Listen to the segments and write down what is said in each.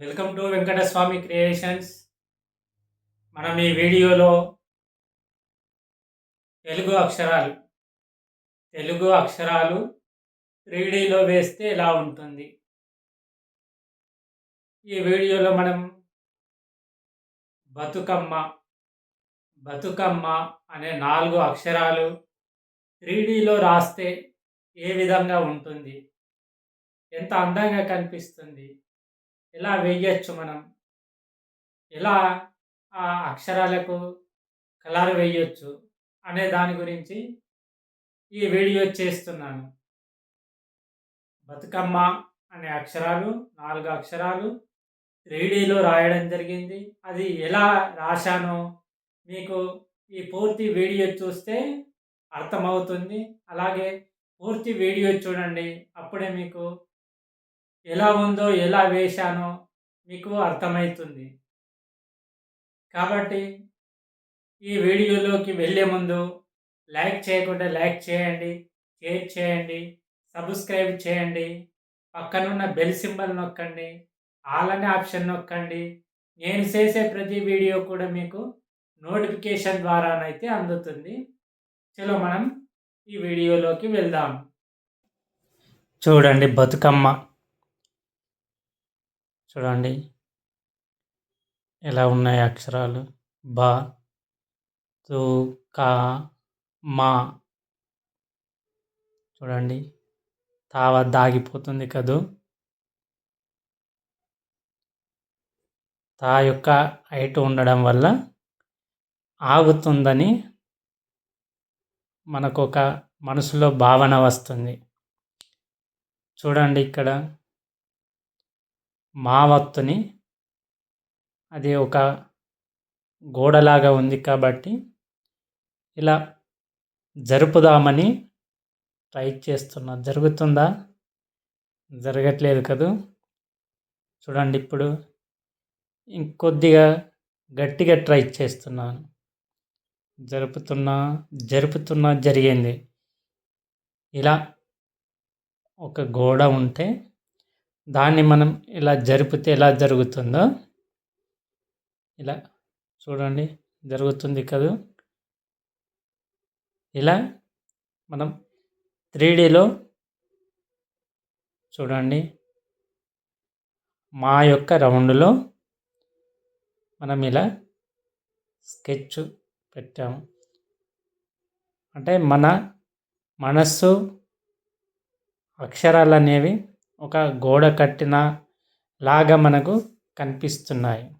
Welcome to Venkataswamy creations మనం ఈ వీడియోలో తెలుగు అక్షరాలు తెలుగు అక్షరాలు త్రీడీలో వేస్తే ఎలా ఉంటుంది? ఈ వీడియోలో మనం బతుకమ్మ బతుకమ్మ అనే నాలుగు అక్షరాలు త్రీడీలో రాస్తే ఏ విధంగా ఉంటుంది? ఎంత అందంగా కనిపిస్తుంది? ఎలా వేయచ్చు మనం? ఎలా ఆ అక్షరాలకు కలర్ వేయొచ్చు అనే దాని గురించి ఈ వీడియో చేస్తున్నాను. బతుకమ్మ అనే అక్షరాలు నాలుగు అక్షరాలు త్రీడీలో రాయడం జరిగింది. అది ఎలా రాశానో మీకు ఈ పూర్తి వీడియో చూస్తే అర్థమవుతుంది. అలాగే పూర్తి వీడియో చూడండి. అప్పుడే మీకు ఎలా ఉందో ఎలా వేశానో మీకు అర్థమవుతుంది కాబట్టి ఈ వీడియోలోకి వెళ్ళే ముందు లైక్ చేయకుండా లైక్ చేయండి షేర్ చేయండి సబ్స్క్రైబ్ చేయండి పక్కనున్న బెల్ సింబల్ నొక్కండి ఆల్ అనే ఆప్షన్ నొక్కండి. నేను చేసే ప్రతి వీడియో కూడా మీకు నోటిఫికేషన్ ద్వారానైతే అందుతుంది. చలో మనం ఈ వీడియోలోకి వెళ్దాం. చూడండి బతుకమ్మ. చూడండి. ఎలా ఉన్నాయి అక్షరాలు? బ తు కా మా. చూడండి. తావ దాగిపోతుంది కదూ? తా యొక్క హైట్ ఉండడం వల్ల ఆగుతుందని మనకు ఒక మనసులో భావన వస్తుంది. చూడండి ఇక్కడ. మావత్తుని. అది ఒక గోడలాగా ఉంది కాబట్టి ఇలా జరుపుదామని ట్రై చేస్తున్నా. జరుగుతుందా? జరగట్లేదు కదూ? చూడండి ఇప్పుడు ఇంకొద్దిగా గట్టిగా ట్రై చేస్తున్నాను. జరుపుతున్నా జరుపుతున్నా జరిగింది. ఇలా ఒక గోడ ఉంటే దాన్ని మనం ఇలా జరిపితే ఎలా జరుగుతుందో ఇలా చూడండి జరుగుతుంది కదా? ఇలా మనం త్రీ డీలో చూడండి మా యొక్క రౌండ్లో మనం ఇలా స్కెచ్ పెట్టాము అంటే మన మనస్సు అక్షరాలు అనేవి ఒక గోడ కట్టిన లాగా మనకు కనిపిస్తున్నాయి.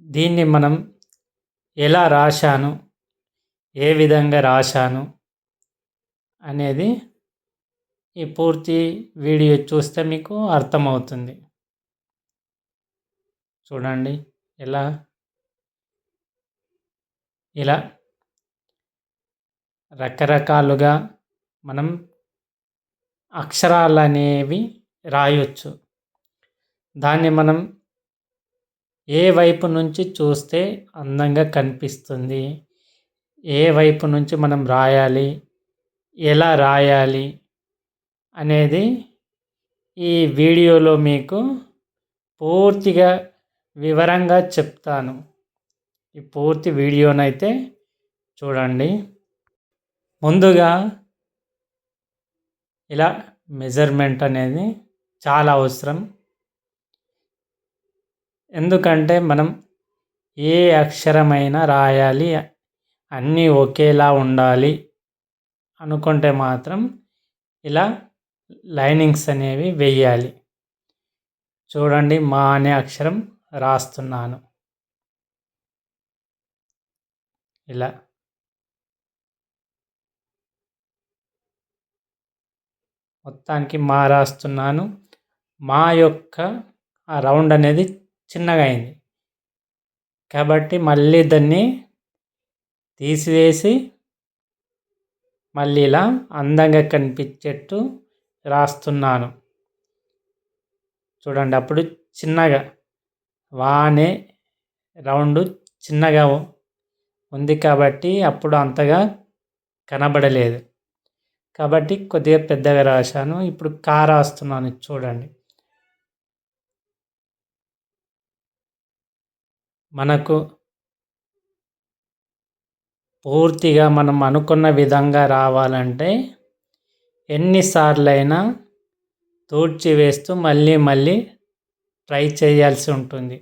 దీన్ని మనం ఎలా రాశాను? ఏ విధంగా రాశాను? అనేది ఈ పూర్తి వీడియో చూస్తే మీకు అర్థమవుతుంది. చూడండి ఎలా? ఇలా రకరకాలుగా మనం అక్షరాలు అనేవి రాయొచ్చు. దాన్ని మనం ఏ వైపు నుంచి చూస్తే అందంగా కనిపిస్తుంది? ఏ వైపు నుంచి మనం రాయాలి? ఎలా రాయాలి? అనేది ఈ వీడియోలో మీకు పూర్తిగా వివరంగా చెప్తాను. ఈ పూర్తి వీడియోనైతే చూడండి. ముందుగా ఇలా మెజర్మెంట్ అనేది చాలా అవసరం. ఎందుకంటే మనం ఏ అక్షరమైనా రాయాలి అన్నీ ఒకేలా ఉండాలి అనుకుంటే మాత్రం ఇలా లైనింగ్స్ అనేవి వెయ్యాలి. చూడండి మా అనే అక్షరం రాస్తున్నాను. ఇలా మొత్తానికి మా రాస్తున్నాను. మా యొక్క ఆ రౌండ్ అనేది చిన్నగా అయింది. కాబట్టి మళ్ళీ దాన్ని తీసివేసి మళ్ళీ ఇలా అందంగా కనిపించేట్టు రాస్తున్నాను. చూడండి అప్పుడు చిన్నగా వానే రౌండ్ చిన్నగా ఉంది కాబట్టి అప్పుడు అంతగా కనబడలేదు. కాబట్టి కొద్దిగా పెద్దగా రాశాను. ఇప్పుడు కా రాస్తున్నాను చూడండి. మనకు పూర్తిగా మనం అనుకున్న విధంగా రావాలంటే ఎన్నిసార్లైనా తూడ్చివేస్తూ మళ్ళీ మళ్ళీ ట్రై చేయాల్సి ఉంటుంది.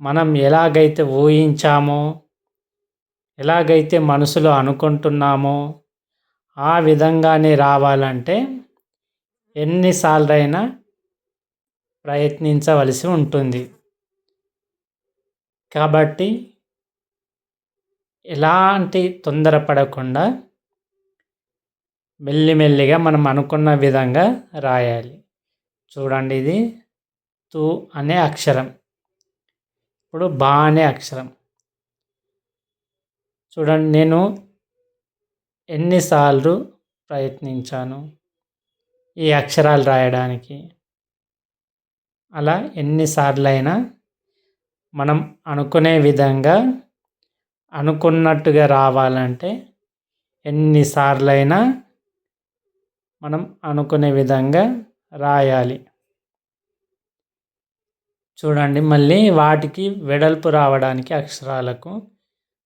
మనం ఎలాగైతే ఊహించామో ఎలాగైతే మనసులో అనుకుంటున్నామో ఆ విధంగానే రావాలంటే ఎన్నిసార్లైనా ప్రయత్నించవలసి ఉంటుంది. కాబట్టి ఎలాంటి తొందరపడకుండా మెల్లిమెల్లిగా మనం అనుకున్న విధంగా రాయాలి. చూడండి ఇది తు అనే అక్షరం. ఇప్పుడు బా అనే అక్షరం. చూడండి నేను ఎన్నిసార్లు ప్రయత్నించాను ఈ అక్షరాలు రాయడానికి? అలా ఎన్నిసార్లైనా మనం అనుకునే విధంగా అనుకున్నట్టుగా రావాలంటే ఎన్నిసార్లైనా మనం అనుకునే విధంగా రాయాలి. చూడండి మళ్ళీ వాటికి వెడల్పు రావడానికి అక్షరాలకు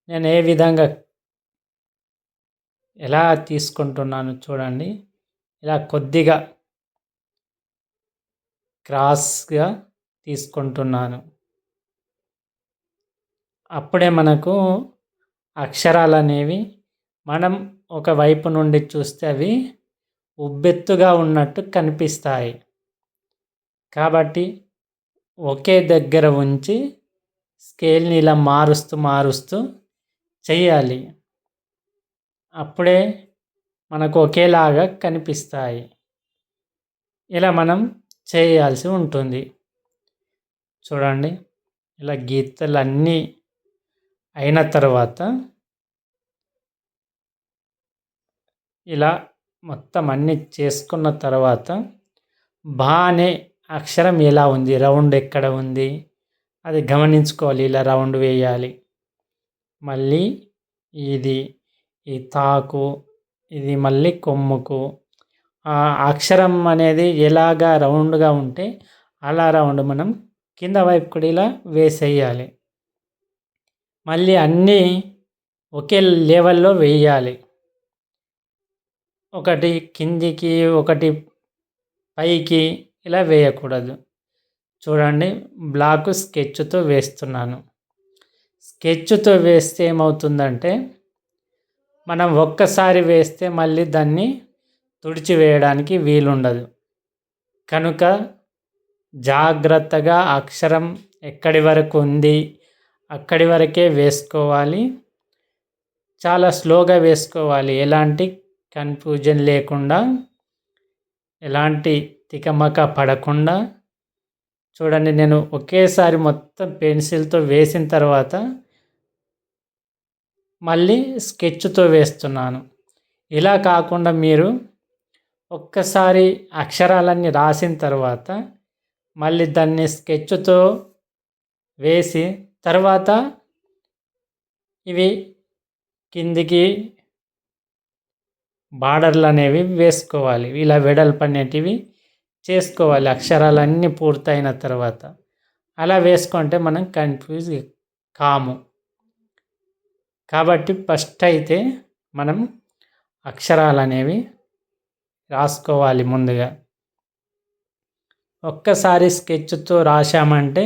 నేను ఏ విధంగా ఎలా తీసుకుంటున్నాను చూడండి. ఇలా కొద్దిగా క్రాస్గా తీసుకుంటున్నాను. అప్పుడే మనకు అక్షరాలు అనేవి మనం ఒక వైపు నుండి చూస్తే అవి ఉబ్బెత్తుగా ఉన్నట్టు కనిపిస్తాయి. కాబట్టి ఒకే దగ్గర ఉంచి స్కేల్ని ఇలా మారుస్తూ మారుస్తూ చేయాలి. అప్పుడే మనకు ఒకేలాగా కనిపిస్తాయి. ఇలా మనం చేయాల్సి ఉంటుంది. చూడండి ఇలా గీతలన్నీ అయిన తర్వాత ఇలా మొత్తం అన్నీ చేసుకున్న తర్వాత బా అనే అక్షరం ఎలా ఉంది రౌండ్ ఎక్కడ ఉంది అది గమనించుకోవాలి ఇలా రౌండ్ వేయాలి. మళ్ళీ ఇది ఈ తాకు ఇది మళ్ళీ కొమ్ముకు. ఆ అక్షరం అనేది ఎలాగా రౌండ్గా ఉంటే అలా రౌండ్ మనం కింద వైపు కూడా ఇలా వేసేయాలి. మళ్ళీ అన్నీ ఒకే లెవెల్లో వేయాలి. ఒకటి కిందికి ఒకటి పైకి ఇలా వేయకూడదు. చూడండి బ్లాక్ స్కెచ్తో వేస్తున్నాను. స్కెచ్తో వేస్తే ఏమవుతుందంటే మనం ఒక్కసారి వేస్తే మళ్ళీ దాన్ని తుడిచివేయడానికి వీలుండదు. కనుక జాగ్రత్తగా అక్షరం ఎక్కడి వరకు ఉంది అక్కడి వరకే వేసుకోవాలి. చాలా స్లోగా వేసుకోవాలి. ఎలాంటి కన్ఫ్యూజన్ లేకుండా ఎలాంటి తికమక పడకుండా. చూడండి నేను ఒకేసారి మొత్తం పెన్సిల్తో వేసిన తర్వాత మళ్ళీ స్కెచ్తో వేస్తున్నాను. ఇలా కాకుండా మీరు ఒక్కసారి అక్షరాలన్నీ రాసిన తర్వాత మళ్ళీ దాన్ని స్కెచ్తో వేసి తర్వాత ఇవి కిందికి బార్డర్లు అనేవి వేసుకోవాలి. ఇలా వెడల్పు అనేటివి చేసుకోవాలి. అక్షరాలన్నీ పూర్తయిన తర్వాత. అలా వేసుకుంటే మనం కన్ఫ్యూజ్ కాము. కాబట్టి ఫస్ట్ అయితే మనం అక్షరాలు అనేవి రాసుకోవాలి ముందుగా. ఒక్కసారి స్కెచ్తో రాశామంటే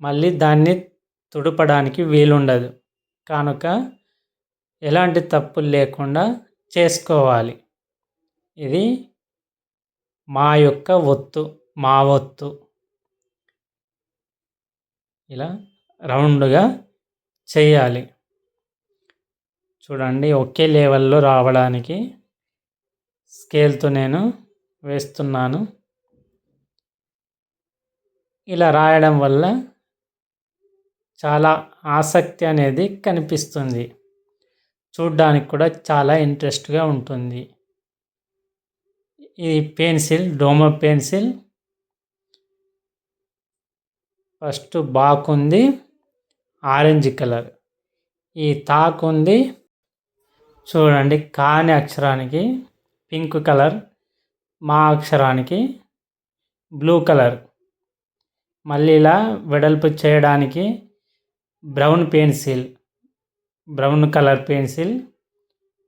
మళ్ళీ దాన్ని తుడపడానికి వీలుండదు. కనుక ఎలాంటి తప్పులు లేకుండా చేసుకోవాలి. ఇది మా యొక్క ఒత్తు మా ఒత్తు. ఇలా రౌండ్గా చేయాలి. చూడండి ఒకే లెవెల్లో రావడానికి స్కేల్తో నేను వేస్తున్నాను. ఇలా రాయడం వల్ల చాలా ఆసక్తి అనేది కనిపిస్తుంది. చూడ్డానికి కూడా చాలా ఇంట్రెస్ట్గా ఉంటుంది. ఇది పెన్సిల్ డోమో పెన్సిల్. ఫస్ట్ బాకుంది ఆరెంజ్ కలర్. ఈ తాకుంది చూడండి కాని అక్షరానికి పింక్ కలర్ మా అక్షరానికి బ్లూ కలర్. మళ్ళీ ఇలా వెడల్పు చేయడానికి brown pencil brown colour pencil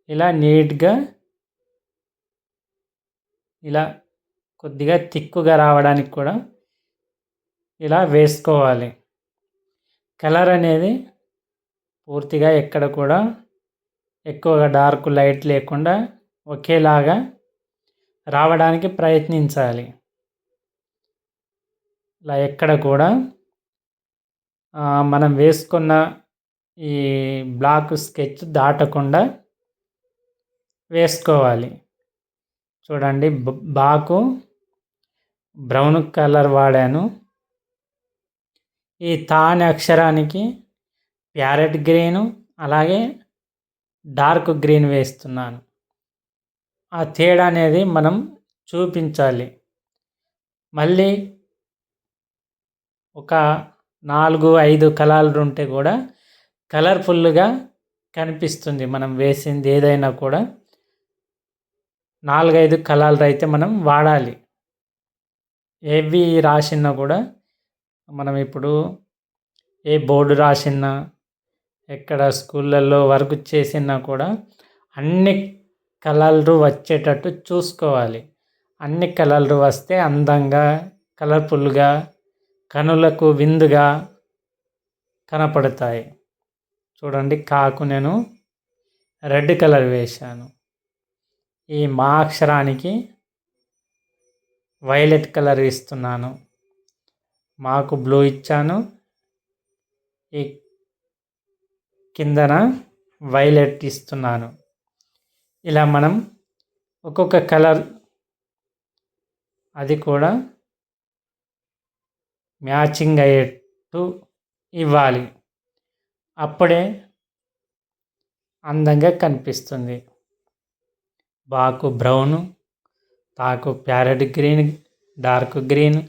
ఇలా నీట్గా ఇలా కొద్దిగా తిక్కుగా రావడానికి కూడా ఇలా వేసుకోవాలి. కలర్ అనేది పూర్తిగా ఎక్కడ కూడా ఎక్కువగా డార్క్ లైట్ లేకుండా ఒకేలాగా రావడానికి ప్రయత్నించాలి. ఇలా ఎక్కడ కూడా మనం వేసుకున్న ఈ బ్లాక్ స్కెచ్ దాటకుండా వేసుకోవాలి. చూడండి బాకు బ్రౌన్ కలర్ వాడాను. ఈ తాని అక్షరానికి ప్యారెట్ గ్రీను అలాగే డార్క్ గ్రీన్ వేస్తున్నాను. ఆ తేడా అనేది మనం చూపించాలి. మళ్ళీ ఒక నాలుగు ఐదు కలర్లు ఉంటే కూడా కలర్ఫుల్గా కనిపిస్తుంది మనం వేసింది ఏదైనా కూడా. నాలుగైదు కలర్లు అయితే మనం వాడాలి. ఏవి రాసినా కూడా మనం ఇప్పుడు ఏ బోర్డు రాసినా ఎక్కడ స్కూళ్ళల్లో వర్క్ చేసినా కూడా అన్ని కలర్లు వచ్చేటట్టు చూసుకోవాలి. అన్ని కలర్లు వస్తే అందంగా కలర్ఫుల్గా కనులకు విందుగా కనపడతాయి. చూడండి కాకు నేను రెడ్ కలర్ వేశాను. ఈ మా అక్షరానికి వైలెట్ కలర్ ఇస్తున్నాను. మాకు బ్లూ ఇచ్చాను. ఈ కిందన వైలెట్ ఇస్తున్నాను. ఇలా మనం ఒక్కొక్క కలర్ అది కూడా మ్యాచింగ్ అయ్యేట్టు ఇవ్వాలి. అప్పుడే అందంగా కనిపిస్తుంది. బాకు బ్రౌను తాకు ప్యారెట్ గ్రీన్ డార్క్ గ్రీన్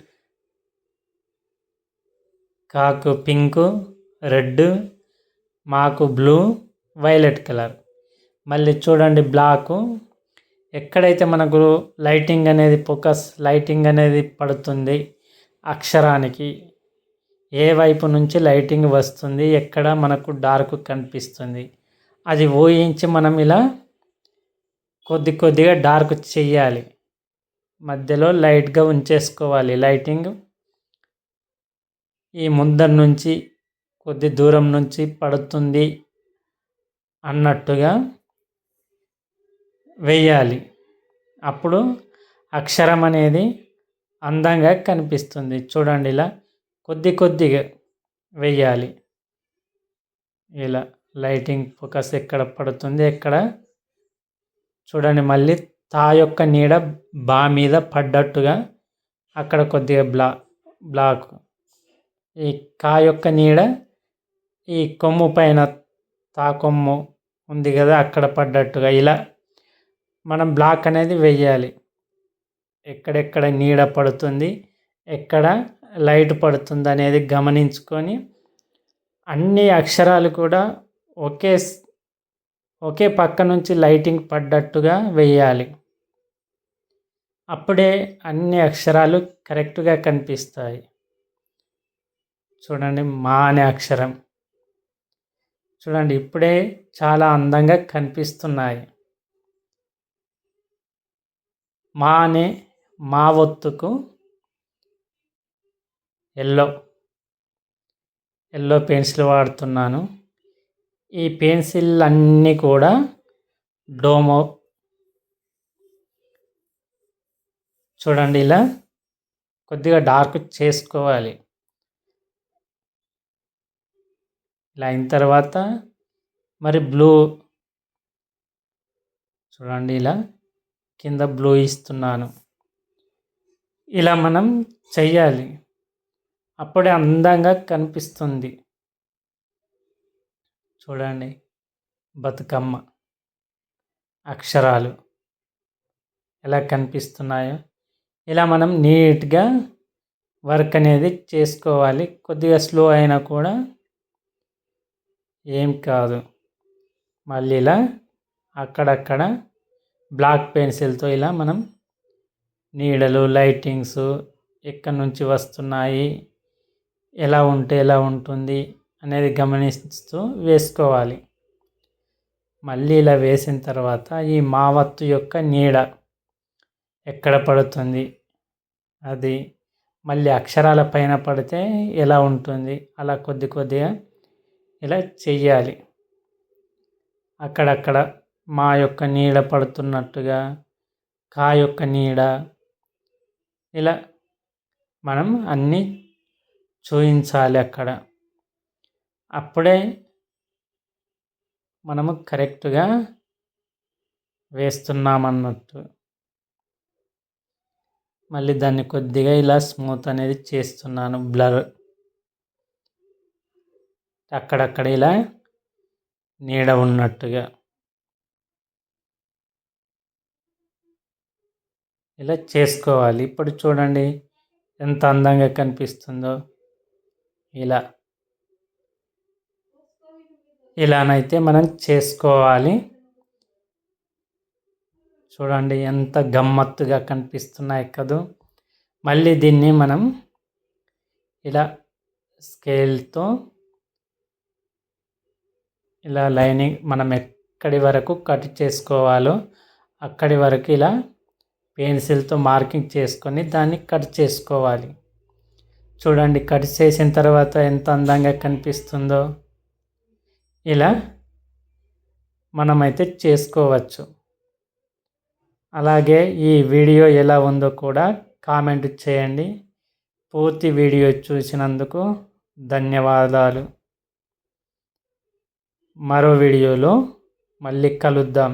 కాకు పింకు రెడ్ మాకు బ్లూ వైలెట్ కలర్. మళ్ళీ చూడండి బ్లాకు. ఎక్కడైతే మనకు లైటింగ్ అనేది ఫోకస్ లైటింగ్ అనేది పడుతుంది అక్షరానికి ఏ వైపు నుంచి లైటింగ్ వస్తుంది ఎక్కడ మనకు డార్క్ కనిపిస్తుంది అది ఊహించి మనం ఇలా కొద్ది కొద్దిగా డార్క్ చెయ్యాలి మధ్యలో లైట్గా ఉంచేసుకోవాలి లైటింగ్. ఈ ముందర నుంచి కొద్ది దూరం నుంచి పడుతుంది అన్నట్టుగా వేయాలి అప్పుడు అక్షరం అనేది అందంగా కనిపిస్తుంది. చూడండి ఇలా కొద్ది కొద్దిగా వేయాలి ఇలా లైటింగ్ ఫోకస్ ఎక్కడ పడుతుంది ఎక్కడ? చూడండి మళ్ళీ తా యొక్క నీడ బా మీద పడ్డట్టుగా అక్కడ కొద్దిగా బ్లా బ్లాక్. ఈ కా యొక్క నీడ ఈ కొమ్ము పైన తా కొమ్ము ఉంది కదా అక్కడ పడ్డట్టుగా ఇలా మనం బ్లాక్ అనేది వెయ్యాలి. ఎక్కడెక్కడ నీడ పడుతుంది ఎక్కడ లైట్ పడుతుంది అనేది గమనించుకొని అన్ని అక్షరాలు కూడా ఒకే ఒకే పక్క నుంచి లైటింగ్ పడ్డట్టుగా వేయాలి అప్పుడే అన్ని అక్షరాలు కరెక్ట్గా కనిపిస్తాయి. చూడండి మా అనే అక్షరం. చూడండి ఇప్పుడే చాలా అందంగా కనిపిస్తున్నాయి. మా అనే మా ఒత్తుకు ఎల్లో ఎల్లో పెన్సిల్ వాడుతున్నాను. ఈ పెన్సిల్ అన్నీ కూడా డోమో చూడండి ఇలా కొద్దిగా డార్క్ చేసుకోవాలి. ఇలా అయిన తర్వాత మరి బ్లూ చూడండి ఇలా కింద బ్లూ ఇస్తున్నాను. ఇలా మనం చెయ్యాలి. అప్పుడే అందంగా కనిపిస్తుంది. చూడండి బతుకమ్మ అక్షరాలు ఎలా కనిపిస్తున్నాయో. ఇలా మనం నీట్గా వర్క్ అనేది చేసుకోవాలి. కొద్దిగా స్లో అయినా కూడా ఏం కాదు. మళ్ళీ ఇలా అక్కడక్కడ బ్లాక్ పెన్సిల్తో ఇలా మనం నీడలు లైటింగ్స్ ఎక్కడి నుంచి వస్తున్నాయి ఎలా ఉంటే ఎలా ఉంటుంది అనేది గమనిస్తూ వేసుకోవాలి. మళ్ళీ ఇలా వేసిన తర్వాత ఈ మావత్తు యొక్క నీడ ఎక్కడ పడుతుంది అది మళ్ళీ అక్షరాల పైన పడితే ఎలా ఉంటుంది అలా కొద్ది కొద్దిగా ఇలా చెయ్యాలి. అక్కడక్కడ మా యొక్క నీడ పడుతున్నట్టుగా కా యొక్క నీడ ఇలా మనం అన్నీ చూయించాలి అక్కడ. అప్పుడే మనము కరెక్ట్గా వేస్తున్నామన్నట్టు. మళ్ళీ దాన్ని కొద్దిగా ఇలా స్మూత్ అనేది చేస్తున్నాను బ్లర్ అక్కడక్కడ ఇలా నీడ ఉన్నట్టుగా ఇలా చేసుకోవాలి. ఇప్పుడు చూడండి ఎంత అందంగా కనిపిస్తుందో. ఇలా. ఇలానైతే మనం చేసుకోవాలి. చూడండి ఎంత గమ్మత్తుగా కనిపిస్తున్నాయి కదూ. మళ్ళీ దీన్ని మనం ఇలా స్కేల్తో ఇలా లైనింగ్ మనం ఎక్కడి వరకు కట్ చేసుకోవాలో అక్కడి వరకు ఇలా పెన్సిల్తో మార్కింగ్ చేసుకొని దాన్ని కట్ చేసుకోవాలి. చూడండి కట్ చేసిన తర్వాత ఎంత అందంగా కనిపిస్తుందో. ఇలా మనమైతే చేసుకోవచ్చు. అలాగే ఈ వీడియో ఎలా ఉందో కూడా కామెంట్ చేయండి. పూర్తి వీడియో చూసినందుకు ధన్యవాదాలు. మరో వీడియోలో మళ్ళీ కలుద్దాం.